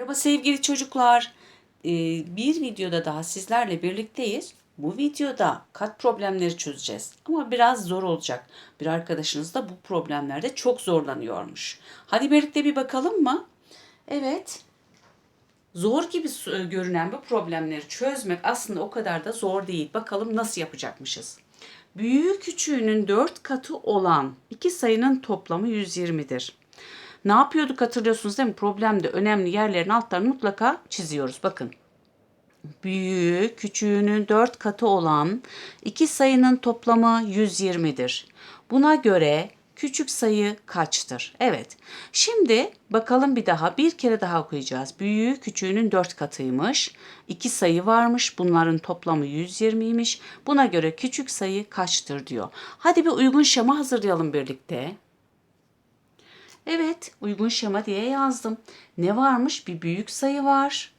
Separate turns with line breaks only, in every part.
Merhaba sevgili çocuklar. Ee, Bir videoda daha sizlerle birlikteyiz. Bu videoda kat problemleri çözeceğiz. Ama biraz zor olacak. Bir arkadaşınız da bu problemlerde çok zorlanıyormuş. Hadi birlikte bir bakalım mı? Evet. Zor gibi s- görünen bu problemleri çözmek aslında o kadar da zor değil. Bakalım nasıl yapacakmışız. Büyüğü küçüğünün 4 katı olan iki sayının toplamı 120'dir. Ne yapıyorduk hatırlıyorsunuz değil mi? Problemde önemli yerlerin altlarını mutlaka çiziyoruz. Bakın. Büyüğü küçüğünün 4 katı olan iki sayının toplamı 120'dir. Buna göre küçük sayı kaçtır? Evet. Şimdi bakalım bir daha bir kere daha okuyacağız. Büyüğü küçüğünün 4 katıymış. İki sayı varmış. Bunların toplamı 120'ymiş. Buna göre küçük sayı kaçtır diyor. Hadi bir uygun şema hazırlayalım birlikte. Evet, uygun şema diye yazdım. Ne varmış? Bir büyük sayı var.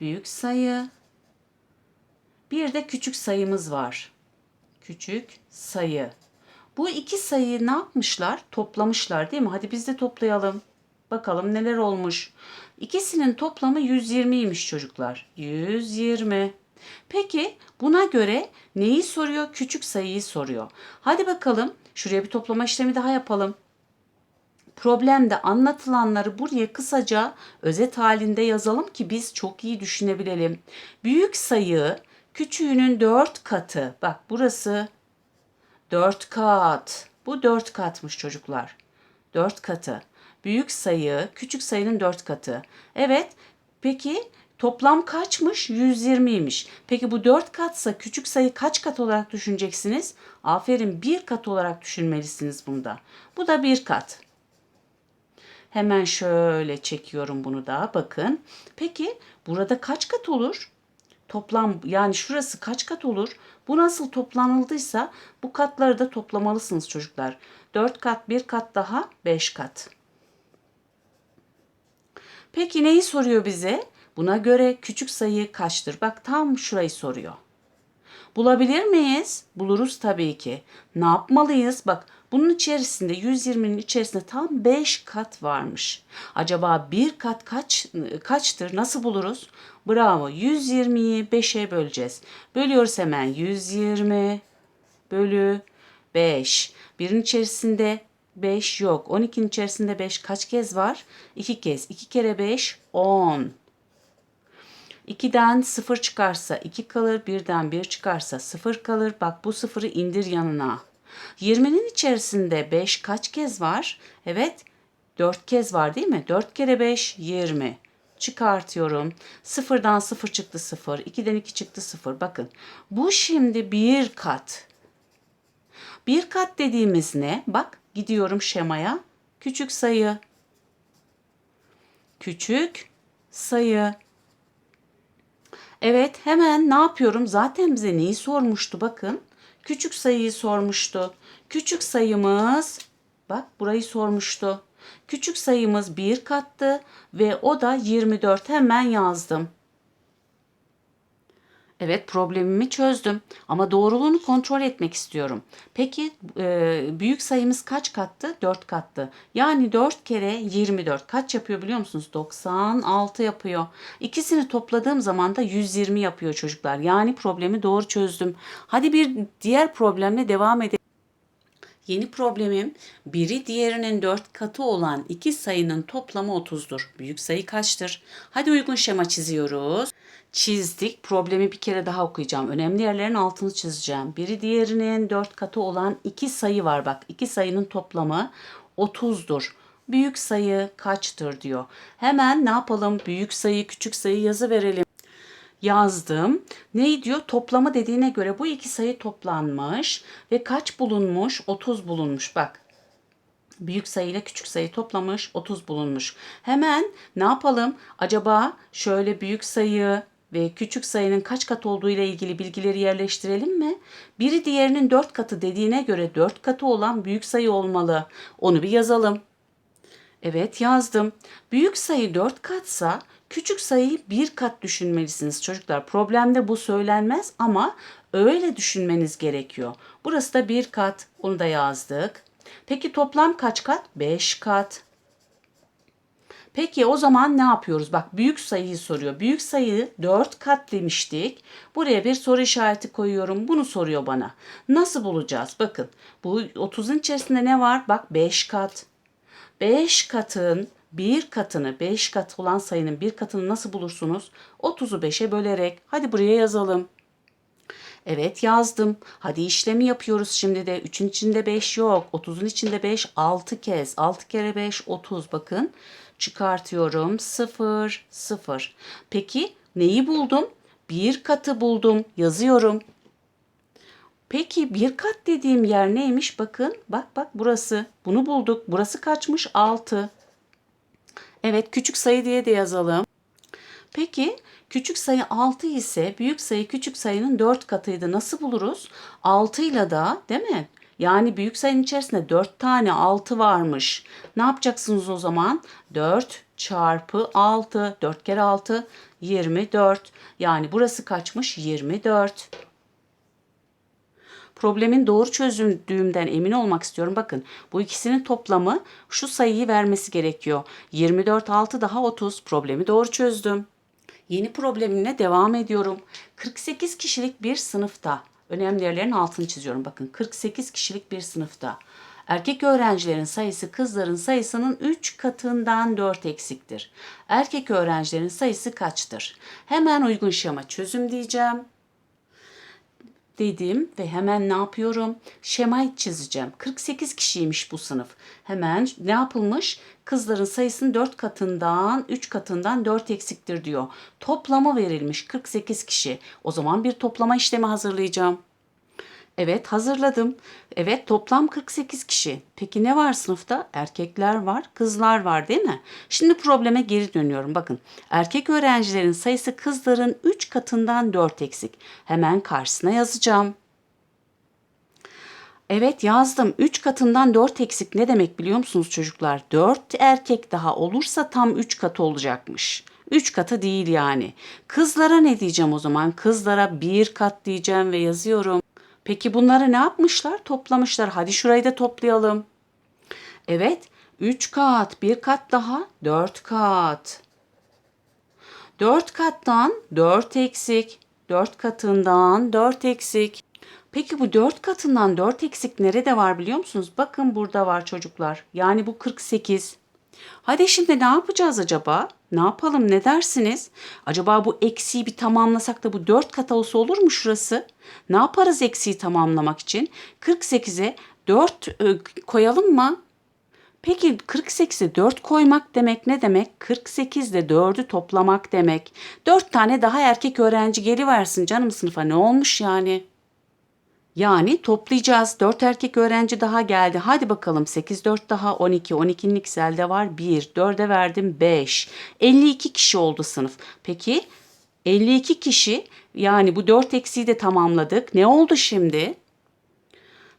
Büyük sayı. Bir de küçük sayımız var. Küçük sayı. Bu iki sayıyı ne yapmışlar? Toplamışlar değil mi? Hadi biz de toplayalım. Bakalım neler olmuş. İkisinin toplamı 120'ymiş çocuklar. 120. Peki buna göre neyi soruyor? Küçük sayıyı soruyor. Hadi bakalım şuraya bir toplama işlemi daha yapalım. Problemde anlatılanları buraya kısaca özet halinde yazalım ki biz çok iyi düşünebilelim. Büyük sayı küçüğünün 4 katı. Bak burası 4 kat. Bu 4 katmış çocuklar. 4 katı. Büyük sayı küçük sayının 4 katı. Evet. Peki toplam kaçmış? 120'ymiş. Peki bu 4 katsa küçük sayı kaç kat olarak düşüneceksiniz? Aferin 1 kat olarak düşünmelisiniz bunda. Bu da 1 kat. Hemen şöyle çekiyorum bunu da bakın. Peki burada kaç kat olur? Toplam yani şurası kaç kat olur? Bu nasıl toplanıldıysa bu katları da toplamalısınız çocuklar. 4 kat, 1 kat daha 5 kat. Peki neyi soruyor bize? Buna göre küçük sayı kaçtır? Bak tam şurayı soruyor. Bulabilir miyiz? Buluruz tabii ki. Ne yapmalıyız? Bak bunun içerisinde 120'nin içerisinde tam 5 kat varmış. Acaba bir kat kaç kaçtır? Nasıl buluruz? Bravo. 120'yi 5'e böleceğiz. Bölüyoruz hemen. 120 bölü 5. Birin içerisinde 5 yok. 12'nin içerisinde 5 kaç kez var? 2 kez. 2 kere 5 10. 2'den 0 çıkarsa 2 kalır, 1'den 1 çıkarsa 0 kalır. Bak bu sıfırı indir yanına. 20'nin içerisinde 5 kaç kez var? Evet 4 kez var değil mi? 4 kere 5 20. Çıkartıyorum. 0'dan 0 çıktı 0. 2'den 2 çıktı 0. Bakın bu şimdi bir kat. Bir kat dediğimiz ne? Bak gidiyorum şemaya. Küçük sayı. Küçük sayı. Evet hemen ne yapıyorum? Zaten bize neyi sormuştu bakın. Küçük sayıyı sormuştu. Küçük sayımız bak burayı sormuştu. Küçük sayımız bir kattı ve o da 24 hemen yazdım. Evet problemimi çözdüm ama doğruluğunu kontrol etmek istiyorum. Peki e, büyük sayımız kaç kattı? 4 kattı. Yani 4 kere 24 kaç yapıyor biliyor musunuz? 96 yapıyor. İkisini topladığım zaman da 120 yapıyor çocuklar. Yani problemi doğru çözdüm. Hadi bir diğer problemle devam edelim. Yeni problemim biri diğerinin 4 katı olan iki sayının toplamı 30'dur. Büyük sayı kaçtır? Hadi uygun şema çiziyoruz. Çizdik. Problemi bir kere daha okuyacağım. Önemli yerlerin altını çizeceğim. Biri diğerinin 4 katı olan iki sayı var bak. İki sayının toplamı 30'dur. Büyük sayı kaçtır diyor. Hemen ne yapalım? Büyük sayı, küçük sayı yazı verelim yazdım. Ne diyor? Toplamı dediğine göre bu iki sayı toplanmış ve kaç bulunmuş? 30 bulunmuş. Bak. Büyük sayı ile küçük sayı toplamış 30 bulunmuş. Hemen ne yapalım? Acaba şöyle büyük sayı ve küçük sayının kaç kat olduğu ile ilgili bilgileri yerleştirelim mi? Biri diğerinin 4 katı dediğine göre 4 katı olan büyük sayı olmalı. Onu bir yazalım. Evet yazdım. Büyük sayı 4 katsa küçük sayıyı bir kat düşünmelisiniz çocuklar. Problemde bu söylenmez ama öyle düşünmeniz gerekiyor. Burası da bir kat. Onu da yazdık. Peki toplam kaç kat? 5 kat. Peki o zaman ne yapıyoruz? Bak büyük sayıyı soruyor. Büyük sayıyı 4 kat demiştik. Buraya bir soru işareti koyuyorum. Bunu soruyor bana. Nasıl bulacağız? Bakın bu 30'un içerisinde ne var? Bak 5 kat. 5 katın bir katını, 5 kat olan sayının bir katını nasıl bulursunuz? 30'u 5'e bölerek. Hadi buraya yazalım. Evet yazdım. Hadi işlemi yapıyoruz şimdi de. 3'ün içinde 5 yok. 30'un içinde 5 6 kez. 6 kere 5 30 bakın. Çıkartıyorum. 0 0. Peki neyi buldum? Bir katı buldum. Yazıyorum. Peki bir kat dediğim yer neymiş? Bakın bak bak burası. Bunu bulduk. Burası kaçmış? 6. Evet küçük sayı diye de yazalım. Peki küçük sayı 6 ise büyük sayı küçük sayının 4 katıydı. Nasıl buluruz? 6 ile da değil mi? Yani büyük sayının içerisinde 4 tane 6 varmış. Ne yapacaksınız o zaman? 4 çarpı 6. 4 kere 6 24. Yani burası kaçmış? 24. Problemin doğru çözüldüğümden emin olmak istiyorum. Bakın bu ikisinin toplamı şu sayıyı vermesi gerekiyor. 24 6 daha 30. Problemi doğru çözdüm. Yeni problemimle devam ediyorum. 48 kişilik bir sınıfta. Önemli yerlerin altını çiziyorum. Bakın 48 kişilik bir sınıfta. Erkek öğrencilerin sayısı kızların sayısının 3 katından 4 eksiktir. Erkek öğrencilerin sayısı kaçtır? Hemen uygun şema çözüm diyeceğim dedim ve hemen ne yapıyorum? Şemayı çizeceğim. 48 kişiymiş bu sınıf. Hemen ne yapılmış? Kızların sayısının 4 katından 3 katından 4 eksiktir diyor. Toplamı verilmiş 48 kişi. O zaman bir toplama işlemi hazırlayacağım. Evet hazırladım. Evet toplam 48 kişi. Peki ne var sınıfta? Erkekler var, kızlar var değil mi? Şimdi probleme geri dönüyorum. Bakın erkek öğrencilerin sayısı kızların 3 katından 4 eksik. Hemen karşısına yazacağım. Evet yazdım. 3 katından 4 eksik ne demek biliyor musunuz çocuklar? 4 erkek daha olursa tam 3 katı olacakmış. 3 katı değil yani. Kızlara ne diyeceğim o zaman? Kızlara 1 kat diyeceğim ve yazıyorum. Peki bunları ne yapmışlar? Toplamışlar. Hadi şurayı da toplayalım. Evet, 3 kat, bir kat daha 4 kat. 4 kattan 4 eksik. 4 katından 4 eksik. Peki bu 4 katından 4 eksik nerede var biliyor musunuz? Bakın burada var çocuklar. Yani bu 48. Hadi şimdi ne yapacağız acaba? Ne yapalım ne dersiniz? Acaba bu eksiği bir tamamlasak da bu 4 kat olur mu şurası? Ne yaparız eksiği tamamlamak için? 48'e 4 e, koyalım mı? Peki 48'e 4 koymak demek ne demek? 48 ile 4'ü toplamak demek. 4 tane daha erkek öğrenci geliversin canım sınıfa ne olmuş yani? Yani toplayacağız. 4 erkek öğrenci daha geldi. Hadi bakalım 8 4 daha 12. 12'nin ikselde var 1. 4'e verdim 5. 52 kişi oldu sınıf. Peki 52 kişi yani bu 4 eksiği de tamamladık. Ne oldu şimdi?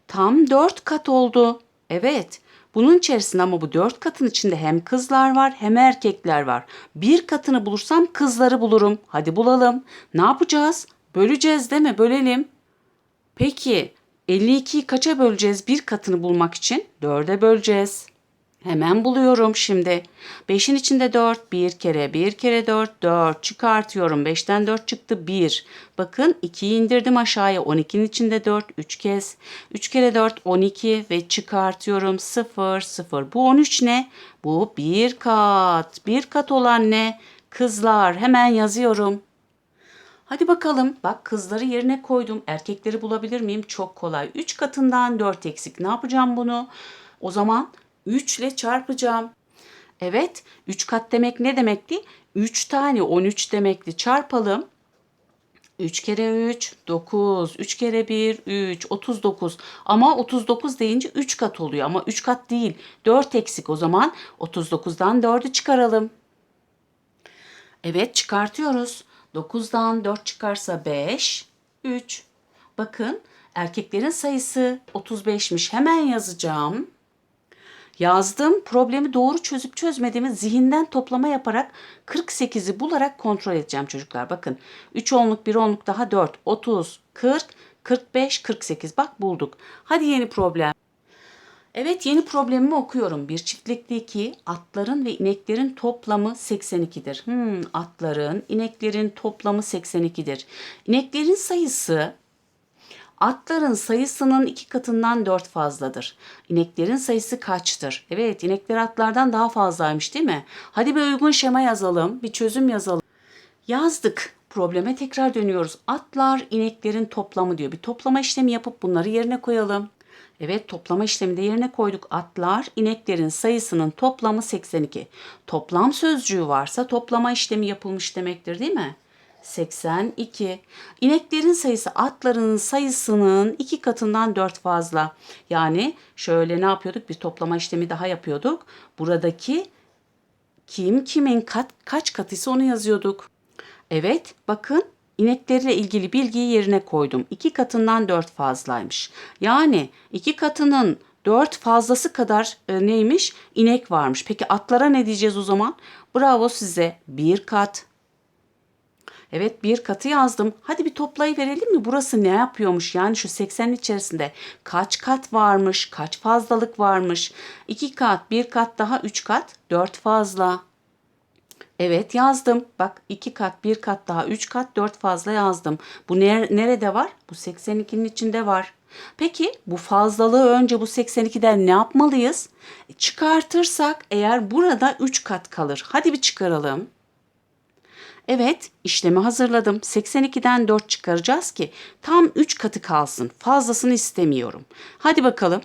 Tam 4 kat oldu. Evet. Bunun içerisinde ama bu 4 katın içinde hem kızlar var hem erkekler var. Bir katını bulursam kızları bulurum. Hadi bulalım. Ne yapacağız? Böleceğiz değil mi? Bölelim. Peki 52'yi kaça böleceğiz bir katını bulmak için? 4'e böleceğiz. Hemen buluyorum şimdi. 5'in içinde 4, 1 kere 1 kere 4, 4 çıkartıyorum. 5'ten 4 çıktı 1. Bakın 2'yi indirdim aşağıya. 12'nin içinde 4, 3 kez. 3 kere 4, 12 ve çıkartıyorum 0, 0. Bu 13 ne? Bu 1 kat. 1 kat olan ne? Kızlar. Hemen yazıyorum. Hadi bakalım. Bak kızları yerine koydum. Erkekleri bulabilir miyim? Çok kolay. 3 katından 4 eksik. Ne yapacağım bunu? O zaman 3 ile çarpacağım. Evet, 3 kat demek ne demekti? 3 tane 13 demekti. Çarpalım. 3 kere 3 9, 3 kere 1 3, 39. Ama 39 deyince 3 kat oluyor ama 3 kat değil. 4 eksik o zaman 39'dan 4'ü çıkaralım. Evet çıkartıyoruz. 9'dan 4 çıkarsa 5, 3. Bakın erkeklerin sayısı 35'miş. Hemen yazacağım. Yazdım. Problemi doğru çözüp çözmediğimi zihinden toplama yaparak 48'i bularak kontrol edeceğim çocuklar. Bakın 3 onluk 1 onluk daha 4, 30, 40, 45, 48. Bak bulduk. Hadi yeni problem. Evet yeni problemimi okuyorum. Bir çiftlikteki atların ve ineklerin toplamı 82'dir. Hmm, atların, ineklerin toplamı 82'dir. İneklerin sayısı atların sayısının iki katından 4 fazladır. İneklerin sayısı kaçtır? Evet inekler atlardan daha fazlaymış değil mi? Hadi bir uygun şema yazalım, bir çözüm yazalım. Yazdık. Probleme tekrar dönüyoruz. Atlar ineklerin toplamı diyor. Bir toplama işlemi yapıp bunları yerine koyalım. Evet toplama işlemi de yerine koyduk. Atlar ineklerin sayısının toplamı 82. Toplam sözcüğü varsa toplama işlemi yapılmış demektir değil mi? 82. İneklerin sayısı atların sayısının iki katından 4 fazla. Yani şöyle ne yapıyorduk? Bir toplama işlemi daha yapıyorduk. Buradaki kim kimin kat, kaç katıysa onu yazıyorduk. Evet bakın ineklerle ilgili bilgiyi yerine koydum. İki katından dört fazlaymış. Yani iki katının dört fazlası kadar e, neymiş? İnek varmış. Peki atlara ne diyeceğiz o zaman? Bravo size. Bir kat. Evet bir katı yazdım. Hadi bir toplayı verelim mi? Burası ne yapıyormuş? Yani şu 80'in içerisinde kaç kat varmış? Kaç fazlalık varmış? 2 kat, bir kat daha 3 kat, 4 fazla. Evet yazdım. Bak 2 kat, 1 kat daha 3 kat, 4 fazla yazdım. Bu ner- nerede var? Bu 82'nin içinde var. Peki bu fazlalığı önce bu 82'den ne yapmalıyız? E, Çıkartırsak eğer burada 3 kat kalır. Hadi bir çıkaralım. Evet, işlemi hazırladım. 82'den 4 çıkaracağız ki tam 3 katı kalsın. Fazlasını istemiyorum. Hadi bakalım.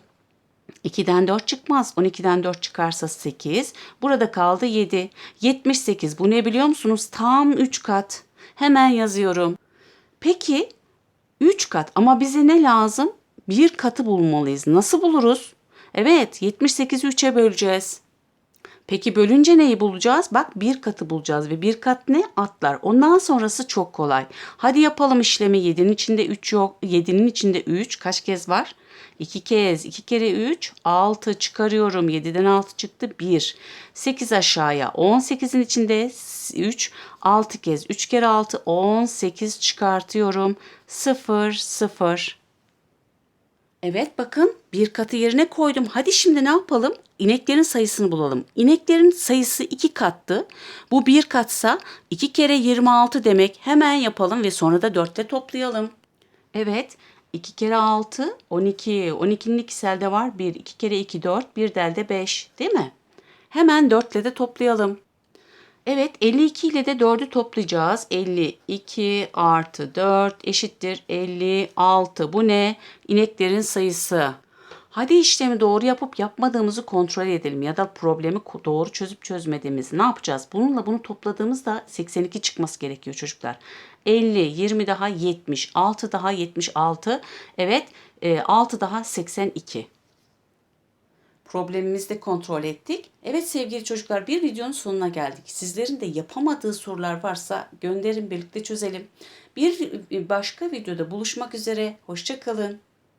2'den 4 çıkmaz. 12'den 4 çıkarsa 8. Burada kaldı 7. 78. Bu ne biliyor musunuz? Tam 3 kat. Hemen yazıyorum. Peki 3 kat ama bize ne lazım? Bir katı bulmalıyız. Nasıl buluruz? Evet 78'i 3'e böleceğiz. Peki bölünce neyi bulacağız? Bak bir katı bulacağız ve bir kat ne? Atlar. Ondan sonrası çok kolay. Hadi yapalım işlemi. 7'nin içinde 3 yok. 7'nin içinde 3 kaç kez var? 2 kez. 2 kere 3 6 çıkarıyorum. 7'den 6 çıktı 1. 8 aşağıya. 18'in içinde 3 6 kez. 3 kere 6 18 çıkartıyorum. 0 0 Evet bakın bir katı yerine koydum. Hadi şimdi ne yapalım? İneklerin sayısını bulalım. İneklerin sayısı iki kattı. Bu bir katsa 2 kere 26 demek. Hemen yapalım ve sonra da 4 ile toplayalım. Evet 2 kere 6 12. 12'nin ikisi elde var. 1. 2 kere 2 4. 1 de elde 5 değil mi? Hemen 4 ile de toplayalım. Evet 52 ile de 4'ü toplayacağız. 52 artı 4 eşittir 56. Bu ne? İneklerin sayısı. Hadi işlemi doğru yapıp yapmadığımızı kontrol edelim ya da problemi doğru çözüp çözmediğimizi ne yapacağız? Bununla bunu topladığımızda 82 çıkması gerekiyor çocuklar. 50, 20 daha 70, 6 daha 76. Evet, e, 6 daha 82. Problemimizi de kontrol ettik. Evet sevgili çocuklar bir videonun sonuna geldik. Sizlerin de yapamadığı sorular varsa gönderin birlikte çözelim. Bir başka videoda buluşmak üzere. Hoşçakalın.